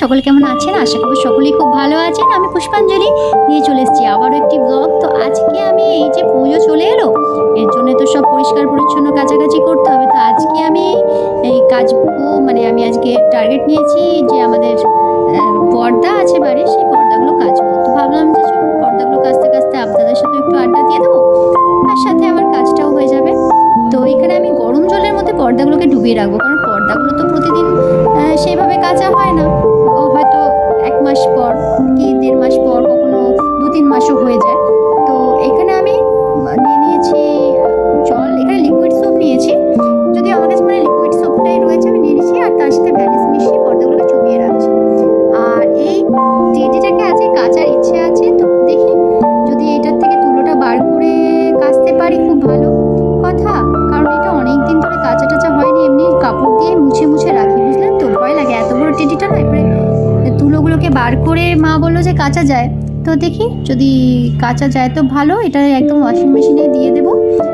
সকলে কেমন আছেন? আশা করি সকলেই খুব ভালো আছেন। আমি পুষ্পাঞ্জলি নিয়ে চলে এসেছি আবারও একটি ব্লগ তো আজকে আমি এই যে পুজো চলে এলো, এর জন্য তো সব পরিষ্কার পরিচ্ছন্ন কাছাকাছি করতে হবে। তো আজকে আমি এই কাজগুলো মানে আমি আজকে টার্গেট নিয়েছি যে আমাদের পর্দা আছে বাড়ির, সেই পর্দাগুলো কাচবো। তো ভাবলাম যে পর্দাগুলো কাচতে কাচতে আপনাদের সাথে একটু আড্ডা দিয়ে দেবো আর সাথে আমার কাজটাও হয়ে যাবে। তো এখানে আমি গরম জলের মধ্যে পর্দাগুলোকে ডুবিয়ে রাখব। বার করে মা বলল যে কাঁচা যায়। তো দেখি যদি কাঁচা যায় তো ভালো, এটা একদম ওয়াশিং মেশিনে দিয়ে দেবো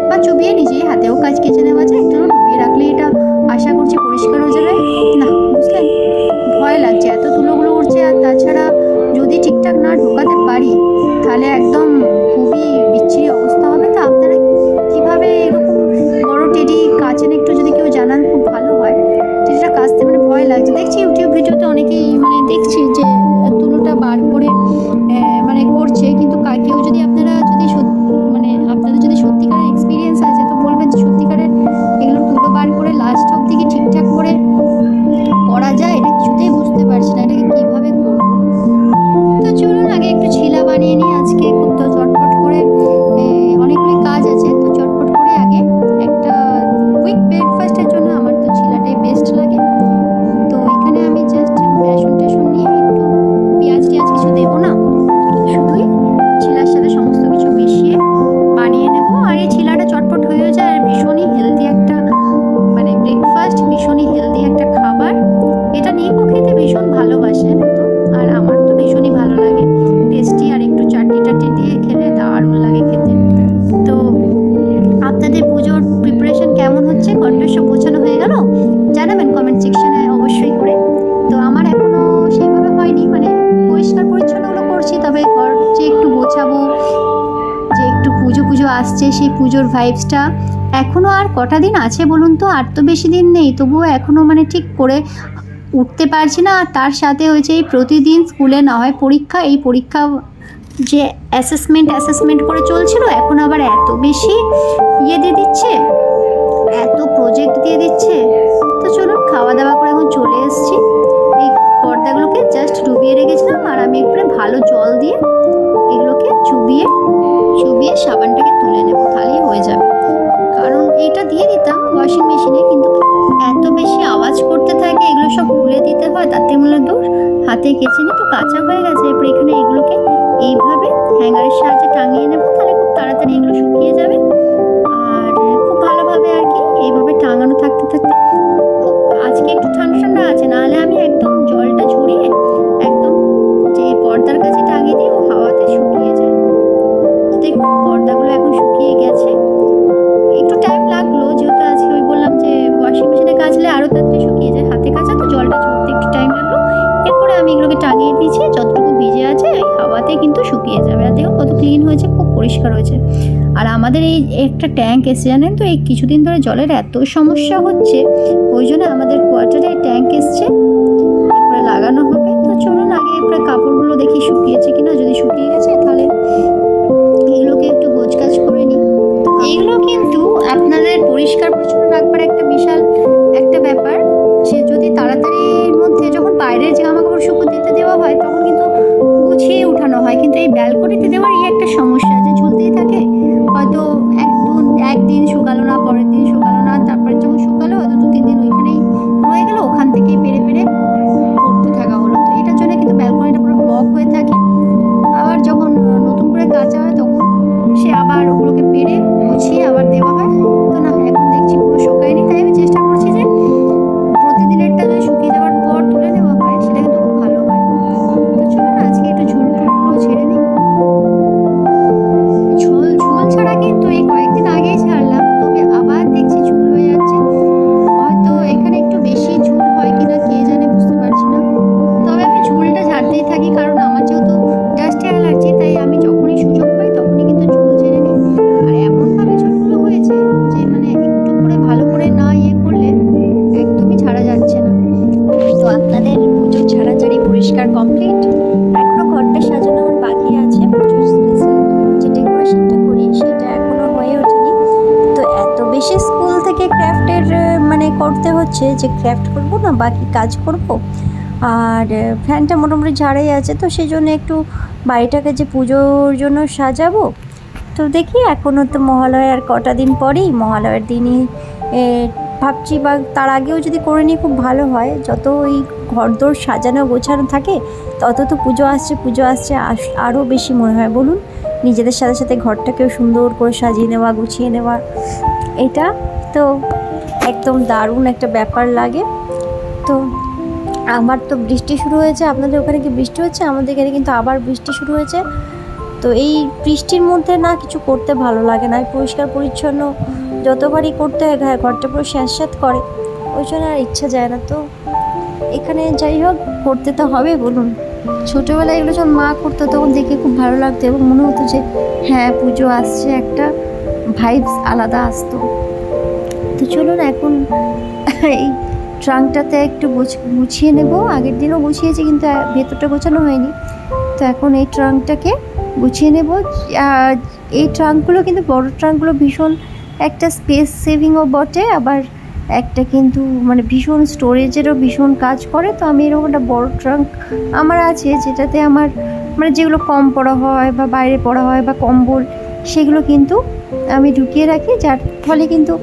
বা চুবিয়ে নিজেই হাতেও কাজ কেচে নেওয়া যায়। একটু ডুবিয়ে রাখলে এটা আশা করছি পরিষ্কার হয়ে যাবে। না, বুঝলেন? ভয় লাগছে, এত তুলোগুলো উঠছে আর তাছাড়া যদি ঠিকঠাক না ঢোকাতে পারি, তাহলে একদম আসছে সেই পুজোর ভাইবসটা এখনও আর কটা দিন আছে বলুন তো? আর তো বেশি দিন নেই, তবুও এখনও মানে ঠিক করে উঠতে পারছি না। আর তার সাথে হয়েছে এই প্রতিদিন স্কুলে না হয় পরীক্ষা, এই পরীক্ষা যে অ্যাসেসমেন্ট অ্যাসেসমেন্ট করে চলছিল, এখন আবার এত বেশি ইয়ে দিয়ে দিচ্ছে, এত প্রজেক্ট দিয়ে দিচ্ছে। তো চলুন খাওয়া দাওয়া করে এখন চলে এসেছি। এই পর্দাগুলোকে জাস্ট ডুবিয়ে রেখেছিলাম, আর আমি একটু ভালো জল দিয়ে এগুলোকে চুবিয়ে চুবিয়ে সাবানটাকে এইটা দিয়ে দিতাম ওয়াশিং মেশিনে কিন্তু এত বেশি আওয়াজ করতে থাকে, এগুলো সব খুলে দিতে হয়, তাতে দূর হাতে কেচে নিই তো, কাঁচা হয়ে গেছে। এরপর এখানে এগুলোকে এইভাবে হ্যাঙ্গারের সাহায্যে টাঙিয়ে নেব, তাহলে খুব তাড়াতাড়ি এগুলো শুকিয়ে যাবে। ট্যাঙ্ক এসে জানেন তো, এই কিছুদিন ধরে জলের এত সমস্যা হচ্ছে, ওই জন্য আমাদের কোয়ার্টারে ট্যাঙ্ক এসছে, এরপরে লাগানো হবে। তো চলুন আগে এরপরে কাপড়গুলো দেখি শুকিয়েছে কিনা। যদি শুকিয়ে গেছে, তাহলে এগুলোকে একটু গোছগাছ করে নিই। তো এইগুলো কিন্তু আপনাদের পরিষ্কার, পরিচ্ছন্ন রাখবার একটা বিশাল একটা ব্যাপার। যে যদি তাড়াতাড়ির মধ্যে যখন বাইরের জামা কাপড় শুকো দিতে দেওয়া হয়, তখন কিন্তু গুছিয়ে উঠানো হয়। কিন্তু এই ব্যালকনিতে দেওয়ার এই একটা সমস্যা যে ঝুলতেই থাকে। যে ক্র্যাফট করব না, বাকি কাজ করব। আর ফ্যানটা মোটামুটি ঝাড়াই আছে, তো সেই জন্য একটু বাড়িটাকে যে পুজোর জন্য সাজাবো। তো দেখি এখনও তো মহালয়ার কটা দিন পরেই, মহালয়ার দিনই ভাবছি বা তার আগেও যদি করে নিই খুব ভালো হয়। যত ওই ঘরদোর সাজানো গোছানো থাকে, তত তো পুজো আসছে পুজো আসছে, আস- আরও বেশি মনে হয়। বলুন, নিজেদের সাথে সাথে ঘরটাকেও সুন্দর করে সাজিয়ে নেওয়া, গুছিয়ে নেওয়া, এটা তো একদম দারুণ একটা ব্যাপার লাগে। তো আমার তো বৃষ্টি শুরু হয়েছে, আপনাদের ওখানে কি বৃষ্টি হচ্ছে? আমাদের এখানে কিন্তু আবার বৃষ্টি শুরু হয়েছে। তো এই বৃষ্টির মধ্যে না কিছু করতে ভালো লাগে না, পরিষ্কার পরিচ্ছন্ন যতবারই করতে হয় ঘর- ঘরটা পুরো স্যাঁত করে। ওই জন্য আর ইচ্ছা যায় না। তো এখানে যাই হোক, করতে তো হবে বলুন। ছোটোবেলায় এগুলো যখন মা করতো, তখন দেখে খুব ভালো লাগতো এবং মনে হতো যে হ্যাঁ পুজো আসছে একটা ভাইবস আলাদা আসতো। তো চলুন এখন এই ট্রাঙ্কটাতে একটু গুছ- গুছিয়ে নেব। আগের দিনও গুছিয়েছি কিন্তু ভেতরটা গোছানো হয়নি। তো এখন এই ট্রাঙ্কটাকে গুছিয়ে নেব। এই ট্রাঙ্কগুলো কিন্তু, বড় ট্রাঙ্কগুলো ভীষণ একটা স্পেস সেভিংও বটে। আবার একটা কিন্তু মানে ভীষণ স্টোরেজেরও ভীষণ কাজ করে। তো আমি এরকম একটা বড় ট্রাঙ্ক আমার আছে, যেটাতে আমার মানে যেগুলো কম পড়া হয় বা বাইরে পড়া হয় বা কম্বল, সেগুলো কিন্তু আমি ঢুকিয়ে রাখি। যার ফলে কিন্তু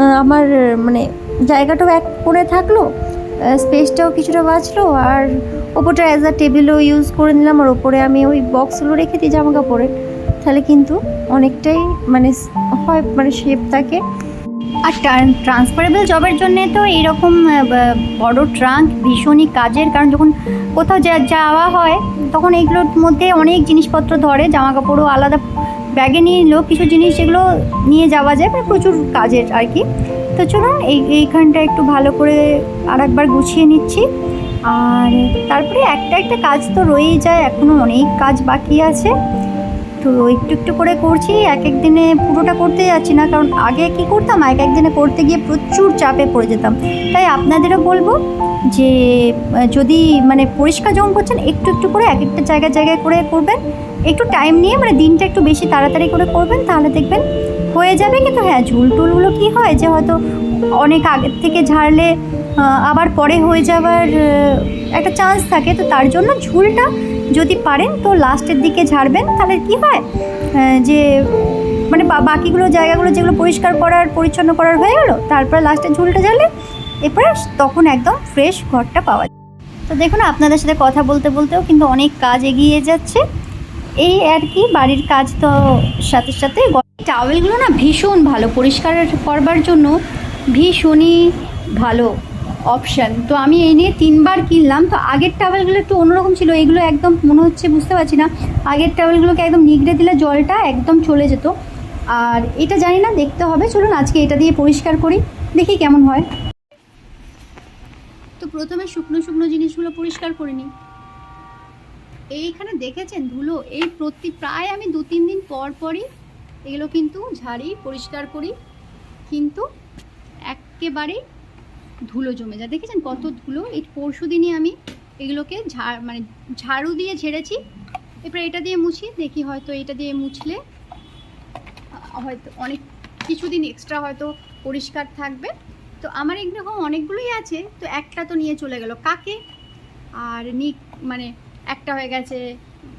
আমার মানে জায়গাটাও এক করে থাকল স্পেসটাও কিছুটা বাঁচলো আর ওপরটা অ্যাজ আ টেবিলও ইউজ করে নিলাম আর ওপরে আমি ওই বক্সগুলো রেখে দিই জামা কাপড়ের তাহলে কিন্তু অনেকটাই মানে হয় মানে শেপ থাকে। আর ট্রান্সফারেবল জবের জন্যে তো এইরকম আহ, বড় ট্রাঙ্ক ভীষণই কাজের কারণ যখন কোথাও যাওয়া হয় তখন এইগুলোর মধ্যে অনেক জিনিসপত্র ধরে জামা কাপড়ও আলাদা ব্যাগে নিয়ে নিলেও কিছু জিনিস যেগুলো নিয়ে যাওয়া যায় মানে প্রচুর কাজের আর কি। তো চলুন, এই, এইখানটা একটু ভালো করে আর একবার গুছিয়ে নিচ্ছি। আর তারপরে একটা একটা কাজ তো রয়েই যায় এখনও অনেক কাজ বাকি আছে। তো একটু একটু করে করছি, এক এক দিনে পুরোটা করতে যাচ্ছি না, কারণ আগে কি করতাম, এক এক দিনে করতে গিয়ে প্রচুর চাপে পড়ে যেতাম। তাই আপনাদেরও বলব যে, যদি মানে পরিষ্কার যখন করছেন, একটু একটু করে এক একটা জায়গায় জায়গায় করে করবেন। একটু টাইম নিয়ে মানে দিনটা একটু বেশি তাড়াতাড়ি করে করবেন, তাহলে দেখবেন হয়ে যাবে। কিন্তু হ্যাঁ ঝুল টুলগুলো কী হয় যে হয়তো অনেক আগের থেকে ঝাড়লে আবার পরে হয়ে যাওয়ার একটা চান্স থাকে। তো তার জন্য ঝুলটা যদি পারেন, তো লাস্টের দিকে ঝাড়বেন, তাহলে কি হয়? যে মানে বাকিগুলো জায়গাগুলো যেগুলো পরিষ্কার করার, পরিচ্ছন্ন করার হয়ে গেলো, তারপরে লাস্টে ঝুলটা ঝাড়লে এরপরে তখন একদম ফ্রেশ ঘরটা পাওয়া যায়। তো দেখুন, আপনাদের সাথে কথা বলতে বলতেও কিন্তু অনেক কাজ এগিয়ে যাচ্ছে। এই আর কি বাড়ির কাজ তো সাথে সাথে টাওয়েলগুলো না ভীষণ ভালো পরিষ্কার করবার জন্য ভীষণই ভালো অপশান তো আমি এই নিয়ে তিনবার কিনলাম তো আগের টাওয়েলগুলো একটু অন্যরকম ছিল এগুলো একদম মনে হচ্ছে বুঝতে পারছি না। আগের টাওয়েলগুলোকে একদম নিগড়ে দিলে জলটা একদম চলে যেত। আর এটা জানি না দেখতে হবে। চলুন আজকে এটা দিয়ে পরিষ্কার করি দেখি কেমন হয়। তো প্রথমে শুকনো শুকনো জিনিসগুলো পরিষ্কার করে নিই। এইখানে দেখেছেন ধুলো? এই প্রতি প্রায় আমি দু, তিন দিন পর পরই এগুলো কিন্তু ঝাড়ি, পরিষ্কার করি। কিন্তু একেবারেই ধুলো জমে যায়। দেখেছেন কত ধুলো? এই পরশু দিনই আমি এগুলোকে ঝাড় মানে ঝাড়ু দিয়ে ঝেড়েছি। এরপরে এটা দিয়ে মুছি, দেখি হয়তো এটা দিয়ে মুছলে, হয়তো অনেক কিছুদিন এক্সট্রা হয়তো পরিষ্কার থাকবে। তো আমার এরকম অনেকগুলোই আছে, তো একটা তো নিয়ে চলে গেল। কাকে? আর নিক মানে একটা হয়ে গেছে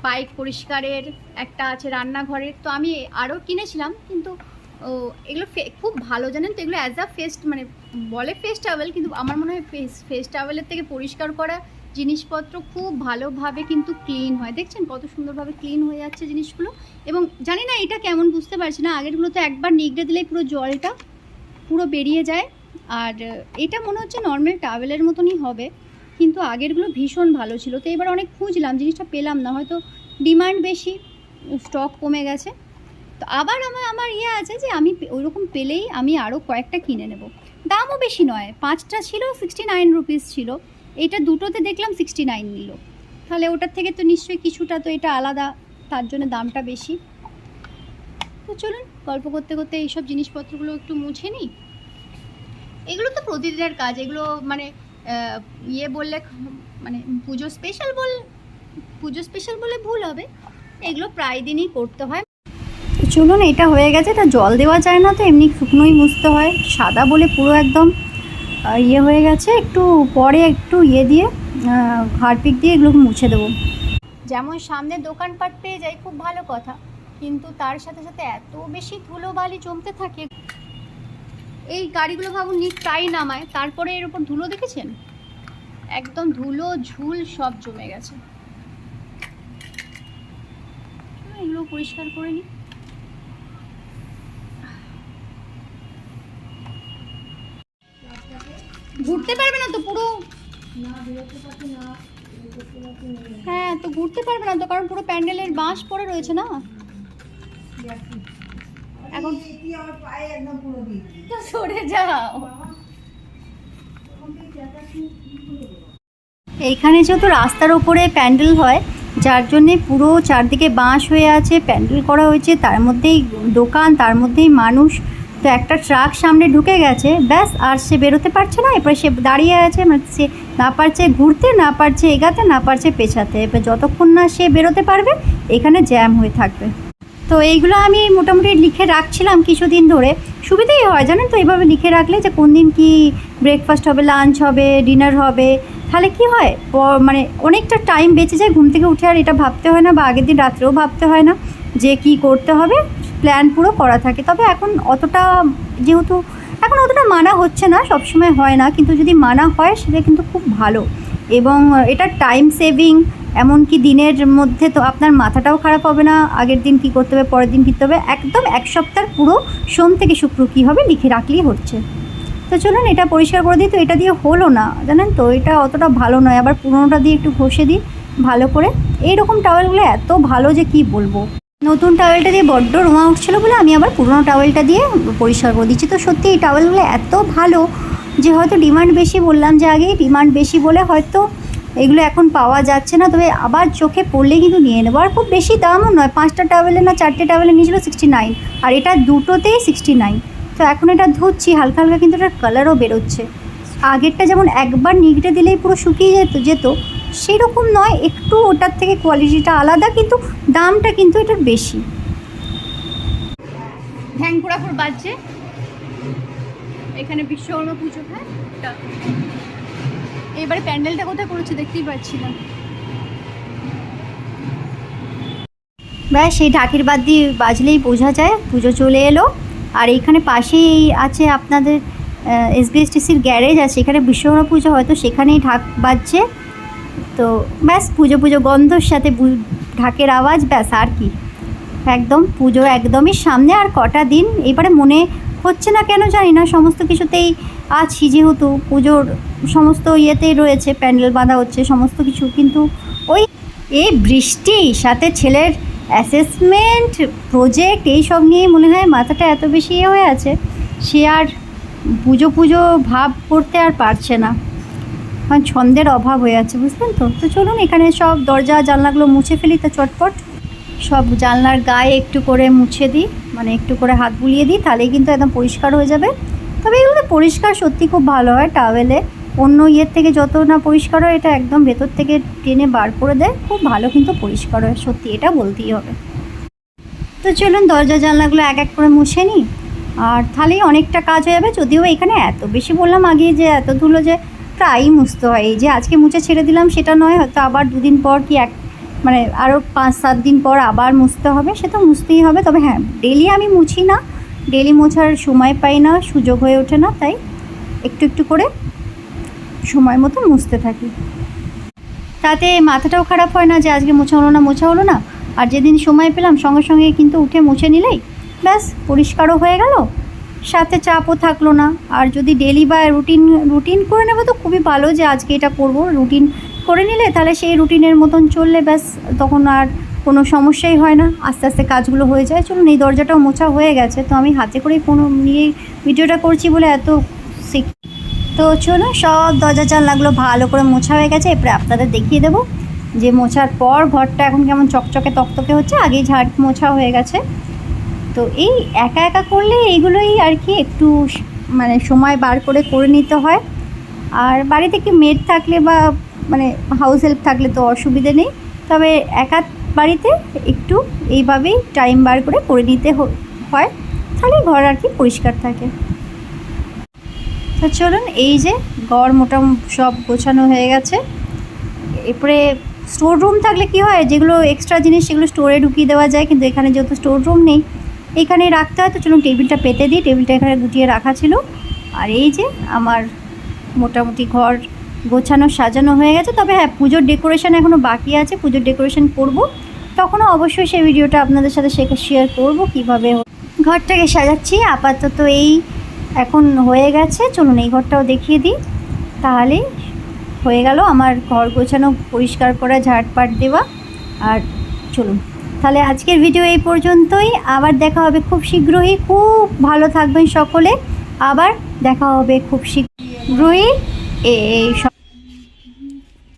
বাইক পরিষ্কারের, একটা আছে রান্নাঘরের। তো আমি আরও কিনেছিলাম, কিন্তু, ও, এগুলো খুব ভালো জানেন তো? এগুলো অ্যাজ আ ফেস্ট মানে বলে ফেস টাওয়েল কিন্তু আমার মনে হয় ফেস ফেস টাওয়েলের থেকে পরিষ্কার করা জিনিসপত্র খুব ভালোভাবে কিন্তু ক্লিন হয়। দেখছেন কত সুন্দরভাবে ক্লিন হয়ে যাচ্ছে জিনিসগুলো? এবং জানি না এটা কেমন বুঝতে পারছি না আগেরগুলো তো একবার নিগড়ে দিলেই পুরো জলটা পুরো বেরিয়ে যায়। আর এটা মনে হচ্ছে নর্মাল টাওয়েলের মতনই হবে। কিন্তু আগেরগুলো ভীষণ ভালো ছিল। তো এবার অনেক খুঁজলাম, জিনিসটা পেলাম না। হয়তো ডিমান্ড বেশি, স্টক কমে গেছে। তো আবার আমার আমার ইয়ে আছে যে আমি ওইরকম পেলেই আমি আরও কয়েকটা কিনে নেব। দামও বেশি নয়, পাঁচটা ছিল সিক্সটি নাইন রুপিস ছিল। এটা দুটোতে দেখলাম সিক্সটি নাইন নিল। তাহলে ওটার থেকে তো নিশ্চয়ই কিছুটা তো এটা আলাদা, তার জন্য দামটা বেশি। তো চলুন, গল্প করতে করতে এইসব জিনিসপত্রগুলো একটু মুছে নিই। এগুলো তো প্রতিদিনের কাজ, এগুলো মানে ইয়ে বললে মানে পুজো স্পেশাল বল পুজো স্পেশাল বলে ভুল হবে। এগুলো প্রায় দিনই করতে হয়। তো চলুন, এটা হয়ে গেছে, এটা জল দেওয়া যায় না তো, এমনি শুকনোই মুছতে হয়। সাদা বলে পুরো একদম ইয়ে হয়ে গেছে। একটু পরে একটু ইয়ে দিয়ে হারপিক দিয়ে এগুলোকে মুছে দেবো। যেমন সামনে দোকানপাট পেয়ে যাই, খুব ভালো কথা। কিন্তু তার সাথে সাথে এত বেশি ধুলো বালি জমতে থাকে এই গাড়িগুলো ভাবুন নিট প্রায় নামায়। তারপরে এর উপর ধুলো দেখেছেন? একদম ধুলো, ঝুল, সব জমে গেছে। এগুলো পরিষ্কার করে নিই। ঘুরতে পারবে না তো পুরো? হ্যাঁ তো ঘুরতে পারবে না তো, কারণ পুরো প্যান্ডেলের বাঁশ পড়ে রয়েছে না? এখন সরে যাও। এইখানে যেহেতু রাস্তার উপরে প্যান্ডেল হয় যার জন্যে পুরো চারদিকে বাঁশ হয়ে আছে প্যান্ডেল করা হয়েছে তার মধ্যেই দোকান তার মধ্যেই মানুষ। তো একটা ট্রাক সামনে ঢুকে গেছে ব্যাস আর সে বেরোতে পারছে না এরপরে সে দাঁড়িয়ে আছে মানে সে না পারছে ঘুরতে না পারছে এগাতে না পারছে পেছাতে। এবার যতক্ষণ না সে বেরোতে পারবে এখানে জ্যাম হয়ে থাকবে। তো এইগুলো আমি মোটামুটি লিখে রাখছিলাম কিছুদিন ধরে। সুবিধেই হয়, জানেন তো? এইভাবে লিখে রাখলে যে কোন দিন কি ব্রেকফাস্ট হবে লাঞ্চ হবে ডিনার হবে, তাহলে কি হয়? মানে অনেকটা টাইম বেঁচে যায়, ঘুম থেকে উঠে আর এটা ভাবতে হয় না বা আগের দিন রাত্রেও ভাবতে হয় না যে কি করতে হবে। প্ল্যান পুরো করা থাকে। তবে এখন অতটা যেহেতু এখন অতটা মানা হচ্ছে না, সবসময় হয় না। কিন্তু যদি মানা হয়, সেটা কিন্তু খুব ভালো। এবং এটা টাইম সেভিং এমনকি দিনের মধ্যে তো আপনার মাথাটাও খারাপ হবে না, আগের দিন কি করতে হবে, পরের দিন কী করতে হবে, একদম এক সপ্তাহ পুরো সোম থেকে শুক্র কী হবে লিখে রাখলেই হচ্ছে। তো চলুন এটা পরিষ্কার করে দিই, তো এটা দিয়ে হলো না, জানেন তো, এটা অতটা ভালো নয়, আবার পুরোনোটা দিয়ে একটু ঘষে দিই ভালো করে। এইরকম টাওয়েলগুলো এত ভালো যে কি বলব। নতুন টাওয়েলটা দিয়ে বড্ড রোমা উঠছিলো বলে আমি আবার পুরোনো টাওয়েলটা দিয়ে পরিষ্কার করে দিচ্ছি। তো সত্যি এই টাওয়েলগুলো এত ভালো যে হয়তো ডিমান্ড বেশি বললাম যে আগে ডিমান্ড বেশি বলে হয়তো এগুলো এখন পাওয়া যাচ্ছে না, তবে আবার চোখে পড়লে কিন্তু নিয়ে নেব। আর খুব বেশি দামও নয়, পাঁচটা টাওয়েলে না চারটে টাওয়েলে নিয়েছিল সিক্সটি নাইন আর এটা দুটোতেই সিক্সটি নাইন তো এখন এটা ধুচ্ছি, হালকা হালকা কিন্তু এটার কালারও বেরোচ্ছে। আগেরটা যেমন একবার নিগড়ে দিলেই পুরো শুকিয়ে যেত যেত সেই রকম নয়, একটু ওটার থেকে কোয়ালিটিটা আলাদা, কিন্তু দামটা কিন্তু এটার বেশি। ঢ্যাংকুড়াপুর বাজছে। এখানে বিশ্বকর্মা পুজো, হয়? এটা এবারে প্যান্ডেলটা কোথায় করেছে দেখতেই পাচ্ছি না। ব্যাস, সেই ঢাকির বাদ দিয়ে বাজলেই বোঝা যায়, পুজো চলে এলো। আর এইখানে পাশেই আছে আপনাদের এসবিএসটিসির গ্যারেজ আছে এখানে বিশ্বকর্মা পুজো হয়তো সেখানেই ঢাক বাজছে। তো ব্যাস, পুজো পুজো, গন্ধর সাথে ঢাকের আওয়াজ, ব্যাস, আর কি। একদম, পুজো একদমই সামনে, আর কটা দিন, এবারে মনে হচ্ছে না কেন জানি না, সমস্ত কিছুতেই আছি যেহেতু পুজোর সমস্ত ইয়েতেই রয়েছে, প্যান্ডেল বাঁধা হচ্ছে, সমস্ত কিছু। কিন্তু ওই এই বৃষ্টি, সাথে ছেলের অ্যাসেসমেন্ট প্রজেক্ট এই সব নিয়ে মনে হয় মাথাটা এত বেশি ইয়ে হয়ে আছে, সে আর পুজো পুজো ভাব করতে আর পারছে না। কারণ ছন্দের অভাব হয়ে আছে, বুঝলেন তো? তো চলুন, এখানে সব দরজা, জানলাগুলো মুছে ফেলি তো চটপট। সব জানলার গায়ে একটু করে মুছে দিই মানে একটু করে হাত বুলিয়ে দিই, তাহলেই কিন্তু একদম পরিষ্কার হয়ে যাবে। তবে এগুলো পরিষ্কার সত্যি খুব ভালো হয় টাওয়েলে অন্য ইয়ের থেকে যত না পরিষ্কার হয়, এটা একদম ভেতর থেকে টেনে বার করে দেয়। খুব ভালো কিন্তু পরিষ্কার হয়, সত্যি এটা বলতেই হবে। তো চলুন দরজা, জানলাগুলো এক এক করে মুছে নিই। আর তাহলেই অনেকটা কাজ হয়ে যাবে, যদিও এখানে এত বেশি বললাম আগে যে, এত ধুলো যে প্রায়ই মুছতে হয়। এই যে আজকে মুছে ছেড়ে দিলাম, সেটা নয়, হয়তো আবার দুদিন পর কি এক মানে আরও পাঁচ, সাত দিন পর আবার মুছতে হবে, সে তো মুছতেই হবে। তবে হ্যাঁ ডেলি আমি মুছি না। ডেলি মোছার সময় পাই না, সুযোগ হয়ে ওঠে না, তাই একটু একটু করে সময় মতো মুছতে থাকি। তাতে মাথাটাও খারাপ হয় না যে আজকে মোছা হলো না মোছা হলো না। আর যেদিন সময় পেলাম, সঙ্গে সঙ্গে কিন্তু উঠে মুছে নিলেই ব্যাস, পরিষ্কারও হয়ে গেল। সাথে চাপও থাকল না। আর যদি ডেলি বা রুটিন রুটিন করে নেব তো খুবই ভালো যে আজকে এটা করব। রুটিন করে নিলে তাহলে সেই রুটিনের মতন চললে ব্যাস, তখন আর কোনো সমস্যাই হয় না। আস্তে আস্তে কাজগুলো হয়ে যায়। চলুন, এই দরজাটাও মোছা হয়ে গেছে। তো আমি হাতে করেই কোনো নিয়ে ভিডিওটা করছি বলে এত শিখ তো চলো সব দরজা জানলাগুলো ভালো করে মোছা হয়ে গেছে। এরপরে আপনাদের দেখিয়ে দেবো যে মোছার পর ঘরটা এখন কেমন চকচকে তকতকে হচ্ছে, আগেই ঝাড় মোছা হয়ে গেছে। তো এই একা একা করলে এইগুলোই আর কি একটু মানে সময় বার করে করে নিতে হয়। আর বাড়িতে কি মেড থাকলে বা মানে হাউস হেল্প থাকলে তো অসুবিধে নেই। তবে একা বাড়িতে একটু এইভাবেই টাইম বার করে করে নিতে হয়। তাহলে ঘর আর কি পরিষ্কার থাকে। তো চলুন, এই যে গড় মোটা সব গোছানো হয়ে গেছে। এরপরে স্টোর রুম থাকলে কি হয়, যেগুলো এক্সট্রা জিনিস সেগুলো স্টোরে ঢুকিয়ে দেওয়া যায়, কিন্তু এখানে যেহেতু স্টোর রুম নেই, এখানে রাখতে হয় তো চলুন টেবিলটা পেতে দিই, টেবিলটা এখানে গুটিয়ে রাখা ছিল। আর এই যে আমার মোটামুটি ঘর গোছানো, সাজানো হয়ে গেছে। তবে হ্যাঁ পুজোর ডেকোরেশন এখনও বাকি আছে, পুজোর ডেকোরেশন করব। তখনও অবশ্যই সেই ভিডিওটা আপনাদের সাথে শেয়ার করব, কীভাবে ঘরটাকে সাজাচ্ছি। আপাতত এই এখন হয়ে গেছে। চলুন এই ঘরটাও দেখিয়ে দিই। তাহলে হয়ে গেল আমার ঘর গোছানো, পরিষ্কার করা, ঝাড়পাট দেওয়া। আর চলুন। তাহলে আজকের ভিডিও এই পর্যন্তই। আবার দেখা হবে খুব শীঘ্রই। খুব ভালো থাকবেন সকলে। আবার দেখা হবে খুব শীঘ্রই। এই